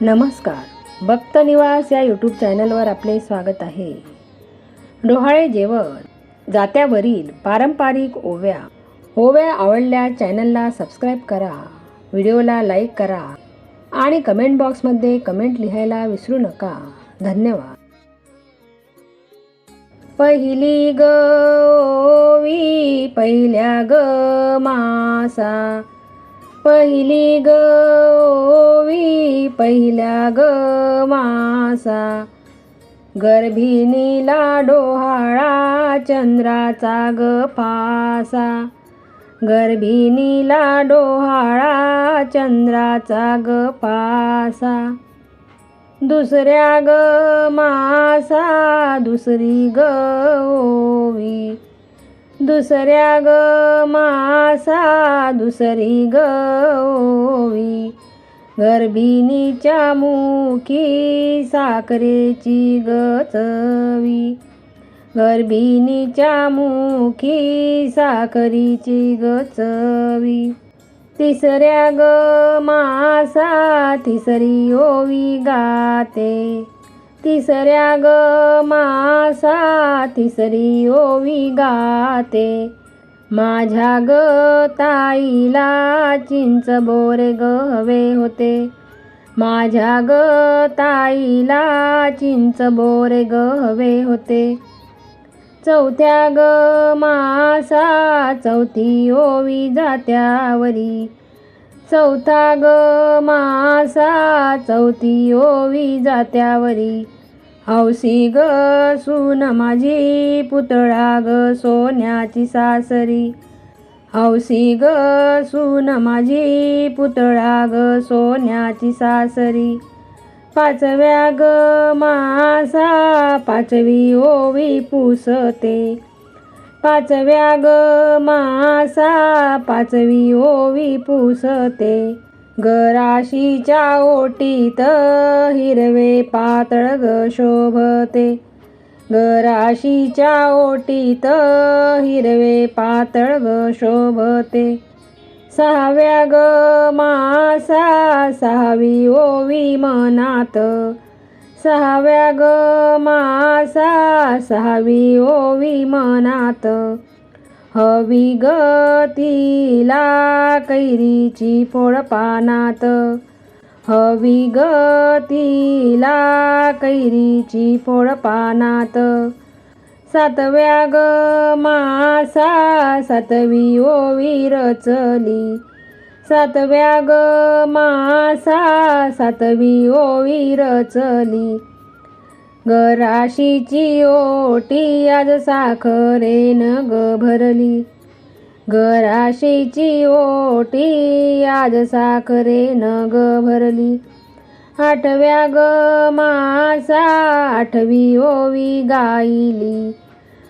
नमस्कार. भक्त निवास या यूट्यूब चॅनलवर आपले स्वागत आहे. डोहाळे जेवण. जात्यावरील पारंपरिक ओव्या. ओव्या आवडल्या चॅनलला सबस्क्राईब करा. व्हिडिओला लाईक करा. आणि कमेंट बॉक्समध्ये कमेंट लिहायला विसरू नका. धन्यवाद. पहिली ग ओवी पहिल्या ग मासा. पहिली ग ओवी पहिल्या ग मासा. गर्भिणीला डोहाळा चंद्राचा ग फासा. गर्भिणीला डोहाळा चंद्राचा ग फासा दुसऱ्या ग मासा. दुसरी ग ओवी. दुसऱ्या ग मासा दुसरी ग ओवी गर्भिणीच्या मुखी साखरेची ग चवी गर्भिणीच्या मुखी साखरीची ग चवी तिसऱ्या ग मासा तिसरी ओवी गाते. तिसऱ्या ग मासा तिसरी ओवी गाते. माझ्या ग ताईला चिंच बोरे ग हवे होते. माझ्या ग ताईला चिंच बोरे ग हवे होते. चौथ्या ग मासा चौथी ओवी जात्यावरी. चौथा ग मासा चौथी ओवी जात्यावरी. हौसी ग सून माझी पुतळा ग सोन्याची सासरी. हौसी ग सून माझी पुतळा ग सोन्याची सासरी. पाचव्या ग मासा पाचवी ओवी पुसते. पाचव्या ग मा सा पाचवी ओवी पुसते? गराशीच्या ओटीत हिरवे पातळ ग शोभते. गराशीच्या ओटीत हिरवे पातळ ग शोभते. सहाव्या ग मासा सहावी ओवी मनात. सहाव्या ग मासा सहावी ओवी मनात. हवी ग तिला कैरीची फोड पानात. हवी ग तिला कैरीची फोड पानात. सातव्या ग मासा सातवी ओवी रचली. सातव्या ग मासा सातवी ओवी रचली. गराशीची ओटी आज साखरेन ग भरली. गराशीची ओटी आज साखरेन ग भरली. आठव्या ग मासा आठवी ओवी गायली.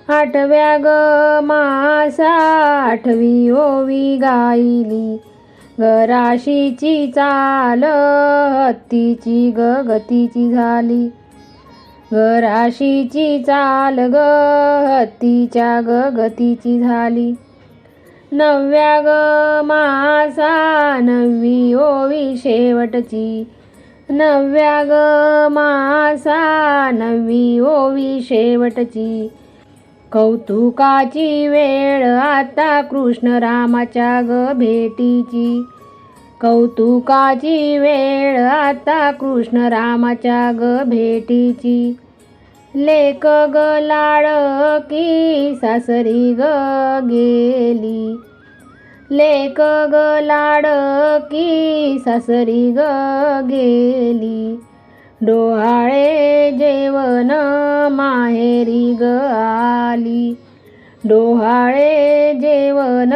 आठव्या ग मासा आठवी ओवी गायली. गराशीची चाल हत्तीची ग गतीची झाली. घराशीची चाल ग हत्तीच्या ग गतीची झाली. नव्या ग मासा नववी ओवी शेवटची. नव्या ग मासा नववी ओवी शेवटची. कौतुकाची वेळ आता कृष्ण रामाच्या ग भेटीची. कौतुकाची वेळ आता कृष्ण रामाच्या ग भेटीची. लेक ग लाडकी सासरी ग गेली. लेक ग लाडकी सासरी ग गेली. डोहाळे जेवण माहेरी ग आली. डोहाळे जेवण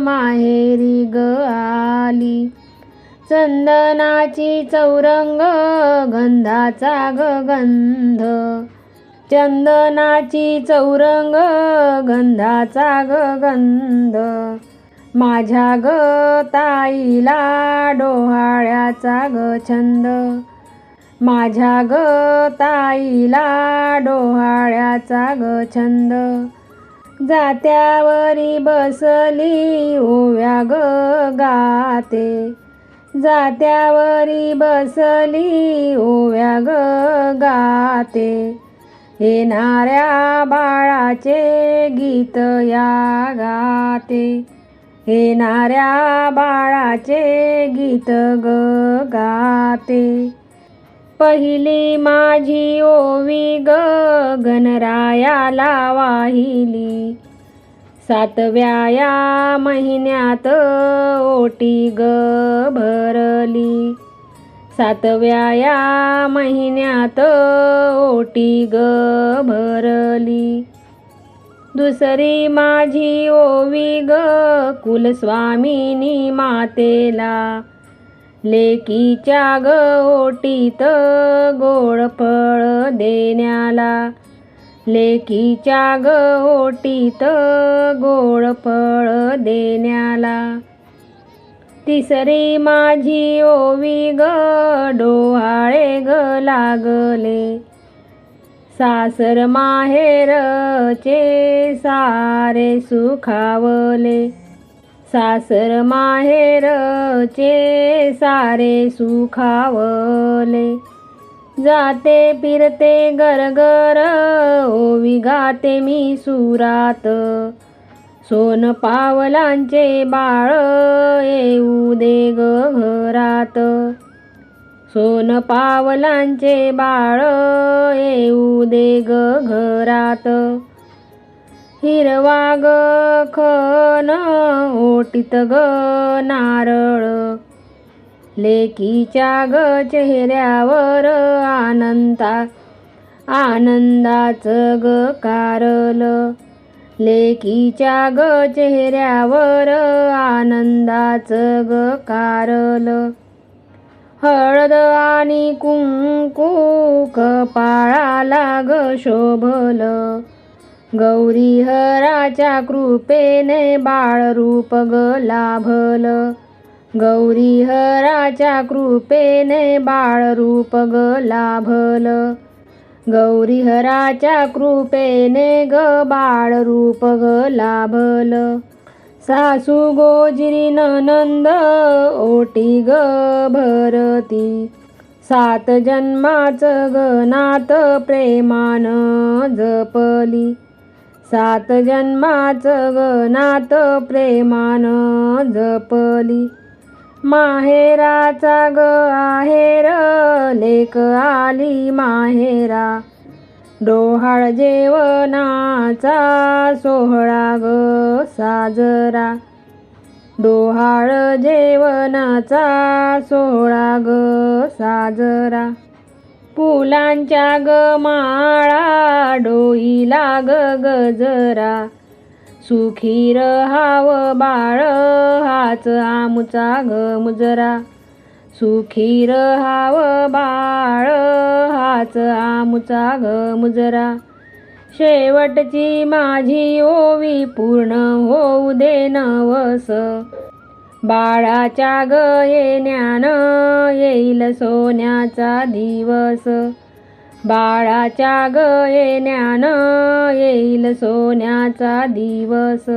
माहेरी ग आली. चंदनाची चौरंग गंधाचा ग गंध. चंदनाची चौरंग गंधाचा ग गंध. माझ्या ग ताईला डोहाळ्याचा ग छंद. माझ्या ग ताईला डोहाळ्याचा ग छंद. जात्यावरी बसली ओव्या ग गाते. जात्यावरी बसली ओव्या ग गाते. येणाऱ्या बाळाचे गीत या गाते. येणाऱ्या बाळाचे गीत ग गाते. पहिली माझी ओवी ग गणरायाला वाहिली. सातव्या या महिन्यात ओटी ग भरली. सातव्या या महिन्यात ओटी ग भरली. दुसरी माझी ओवी ग कुलस्वामिनी मातेला. लेकीच्या गोटीत गोळफळ गोड फळ देण्याला. लेकीच्या गोटीत ओटीत गोड फळ देण्याला. तिसरी माझी ओवी ग डोहाळे ग लागले. सासर माहेरचे सारे सुखावले. सासर माहेरचे सारे सुखावले. जाते फिरते गरगर ओवी गाते मी सुरात. सोन पावलांचे बाळ येऊ दे ग घरात. सोन पावलांचे बाळ येऊ दे ग घरात. हिरवा ग खन ओटीत ग नारळ. लेकीच्या ग चेहऱ्यावर आनंदा आनंदाचं ग कारल. लेकीच्या ग चेहऱ्यावर आनंदाचं ग कारल. हळद आणि कुंकू कपाळाला ग शोभल. गौरी हराच्या कृपेने बाळरूप ग लाभल. गौरी हराच्या कृपेने बाळरूप ग लाभल. गौरी हराच्या कृपेने ग बाळरूप ग लाभल. सासू गोजिरी ननंद ओटी ग भरती. सात जन्माचं ग नात प्रेमान जपली. सात जन्माचं गनात प्रेमान जपली. माहेराचा ग आहेर लेक आली माहेरा. डोहाळ जेवणाचा सोहळा ग साजरा. डोहाळ जेवणाचा सोहळा ग साजरा. फुलांच्या ग माळा डोईला ग गजरा. सुखी रहाव बाळ हाच आमचा ग मुजरा. सुखी रहाव बाळ हाच आमचा ग मुजरा. शेवटची माझी ओवी पूर्ण होऊ दे नवस. बाळाच्या ग येण्यानं येईल सोन्याचा दिवस. बाळाच्या ग येण्यानं येईल सोन्याचा दिवस.